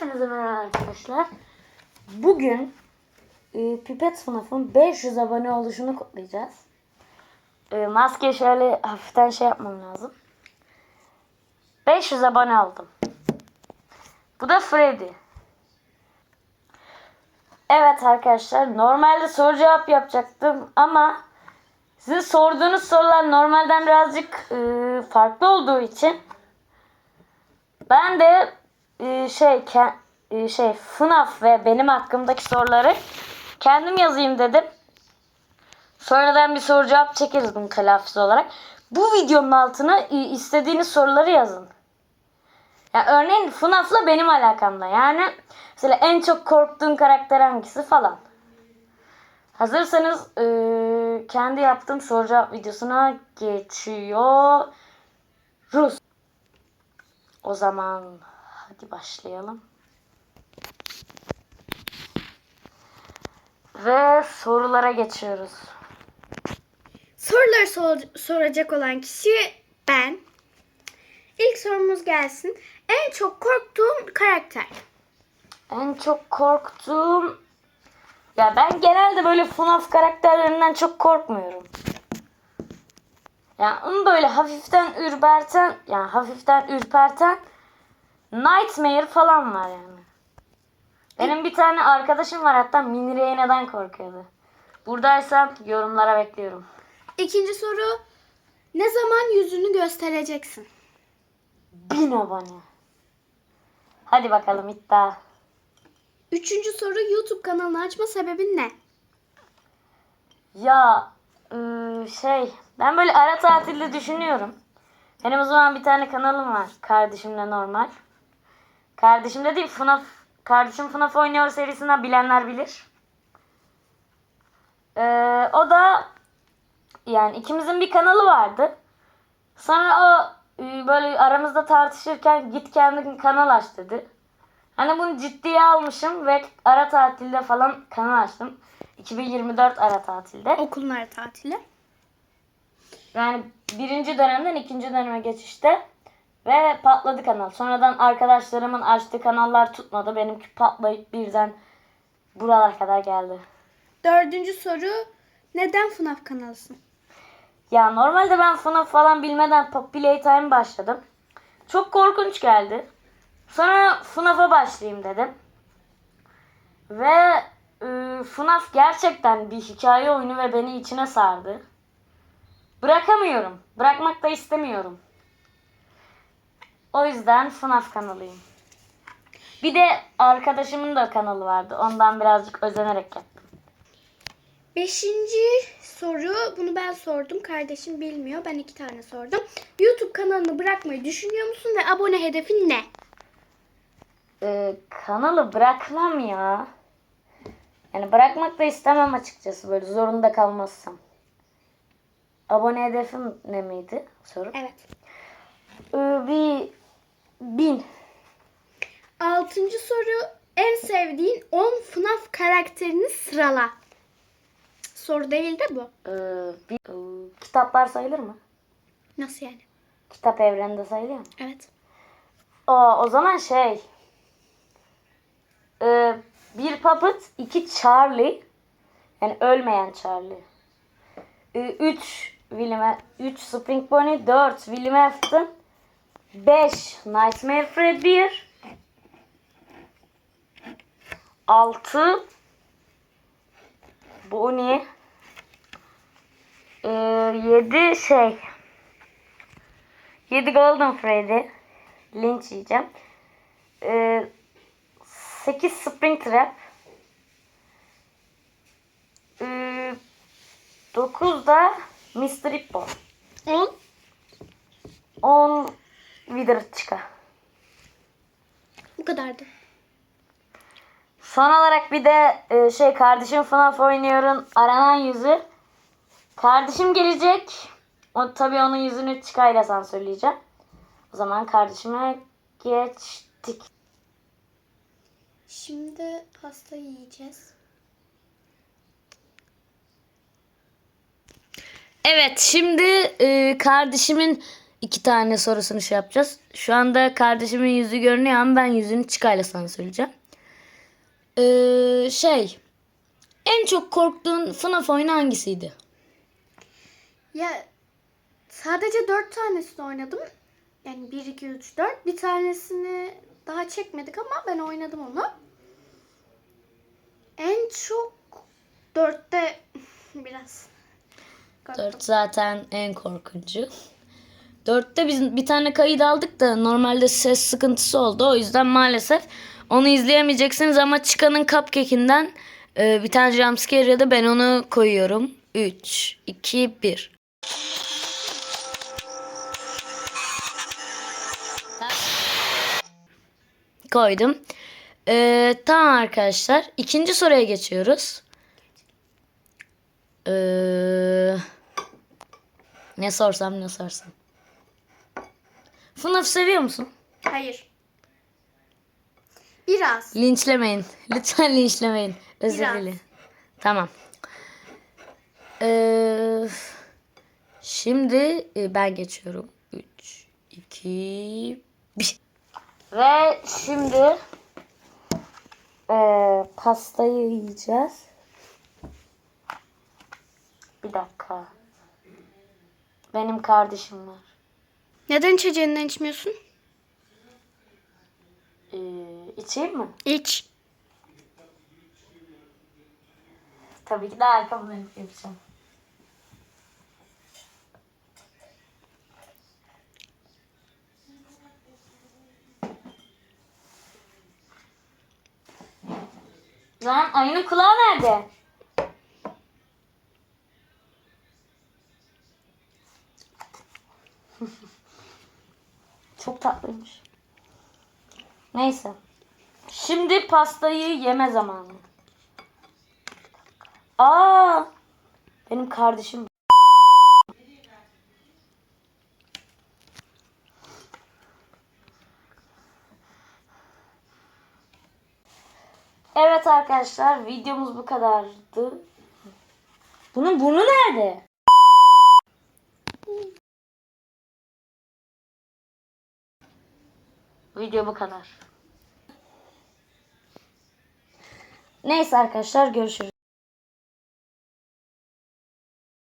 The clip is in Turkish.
Hepinize merhaba arkadaşlar. Bugün e, Pipet FNAF'ın 500 abone oluşunu kutlayacağız. E, maske şöyle hafiften şey yapmam lazım. 500 abone oldum. Bu da Freddy. Evet arkadaşlar normalde soru cevap yapacaktım ama sizin sorduğunuz sorular normalden birazcık e, farklı olduğu için ben de şey ke- e, şey FNAF ve benim hakkımdaki soruları kendim yazayım dedim. Sonradan bir soru cevap çekeriz bunun telafisi olarak. Bu videonun altına e, istediğiniz soruları yazın. Ya örneğin FNAF'la benim alakamda. Yani mesela en çok korktuğun karakter hangisi falan. Hazırsanız e, kendi yaptığım soru cevap videosuna geçiyoruz. O zaman hadi başlayalım. Ve sorulara geçiyoruz. Soruları sor- soracak olan kişi ben. İlk sorumuz gelsin. En çok korktuğum karakter. En çok korktuğum... Ya ben genelde böyle FNAF karakterlerinden çok korkmuyorum. Yani onu böyle hafiften ürperten, yani hafiften ürperten Nightmare falan var yani. Benim bir tane arkadaşım var hatta Mini neden korkuyordu. Buradaysan yorumlara bekliyorum. İkinci soru. Ne zaman yüzünü göstereceksin? Bin abone. Hadi bakalım iddia. Üçüncü soru YouTube kanalını açma sebebin ne? Ya ıı, şey ben böyle ara tatilde düşünüyorum. Benim o zaman bir tane kanalım var. Kardeşimle normal. Kardeşimle değil FNAF. Kardeşim FNAF oynuyor serisinden bilenler bilir. Ee, o da yani ikimizin bir kanalı vardı. Sonra o ıı, böyle aramızda tartışırken git kendin kanal aç dedi. Hani bunu ciddiye almışım ve ara tatilde falan kanal açtım. 2024 ara tatilde. Okullar tatili. Yani birinci dönemden ikinci döneme geçişte. Ve patladı kanal. Sonradan arkadaşlarımın açtığı kanallar tutmadı. Benimki patlayıp birden buralara kadar geldi. Dördüncü soru. Neden FNAF kanalısın? Ya normalde ben FNAF falan bilmeden Pop Playtime başladım. Çok korkunç geldi. Sonra FNAF'a başlayayım dedim. Ve e, FNAF gerçekten bir hikaye oyunu ve beni içine sardı. Bırakamıyorum. Bırakmak da istemiyorum. O yüzden FNAF kanalıyım. Bir de arkadaşımın da kanalı vardı. Ondan birazcık özenerek yaptım. Beşinci soru. Bunu ben sordum. Kardeşim bilmiyor. Ben iki tane sordum. YouTube kanalını bırakmayı düşünüyor musun ve abone hedefin ne? Ee, kanalı bırakmam ya. Yani bırakmak da istemem açıkçası böyle zorunda kalmazsam. Abone hedefim ne miydi soru? Evet. Ee, bir bin. Altıncı soru. En sevdiğin 10 FNAF karakterini sırala. Soru değil de bu. Ee, bir ee, kitaplar sayılır mı? Nasıl yani? Kitap evreninde sayılıyor mu? Evet. O, o zaman şey. Ee, bir Puppet, iki Charlie. Yani ölmeyen Charlie. Ee, üç William, üç Spring Bonnie, dört William Afton, beş Nightmare Fred 1, altı Bonnie, ee, şey, yedi Golden Freddy, linç yiyeceğim. Ee, 8 Spring Trap. Ee, 9 da Mr. Hippo. 10. 10 Wither çıka. Bu kadardı. Son olarak bir de e, şey kardeşim FNAF oynuyorum. Aranan yüzü. Kardeşim gelecek. O, tabii onun yüzünü çıkayla sansürleyeceğim. O zaman kardeşime geçtik. Şimdi pasta yiyeceğiz. Evet şimdi e, kardeşimin iki tane sorusunu şey yapacağız. Şu anda kardeşimin yüzü görünüyor ama ben yüzünü çıkayla sana söyleyeceğim. Ee, şey en çok korktuğun FNAF oyunu hangisiydi? Ya sadece 4 tanesini oynadım. Yani 1, 2, 3, 4. Bir tanesini daha çekmedik ama ben oynadım onu. En çok 4'te biraz. korktum. 4 zaten en korkuncu. 4'te biz bir tane kayıt aldık da normalde ses sıkıntısı oldu. O yüzden maalesef onu izleyemeyeceksiniz ama çıkanın cupcake'inden e, bir tane jumpscare ya da ben onu koyuyorum. 3, 2, 1. Koydum. Ee, tamam arkadaşlar. İkinci soruya geçiyoruz. Ee, ne sorsam ne sorsam. FNAF seviyor musun? Hayır. Biraz. Linçlemeyin. Lütfen linçlemeyin. Özür Biraz. dilerim. Tamam. Ee, şimdi e, ben geçiyorum. 3, 2, 1. Ve şimdi e, pastayı yiyeceğiz. Bir dakika. Benim kardeşim var. Neden içeceğinden içmiyorsun? Ee, içeyim mi? İç. Tabii ki de arkamdan yapacağım. Lan ayının kulağı nerede? Çok tatlıymış. Neyse. Şimdi pastayı yeme zamanı. Aa! Benim kardeşim. Evet arkadaşlar videomuz bu kadardı. Bunun burnu nerede? Video bu kadar. Neyse arkadaşlar görüşürüz.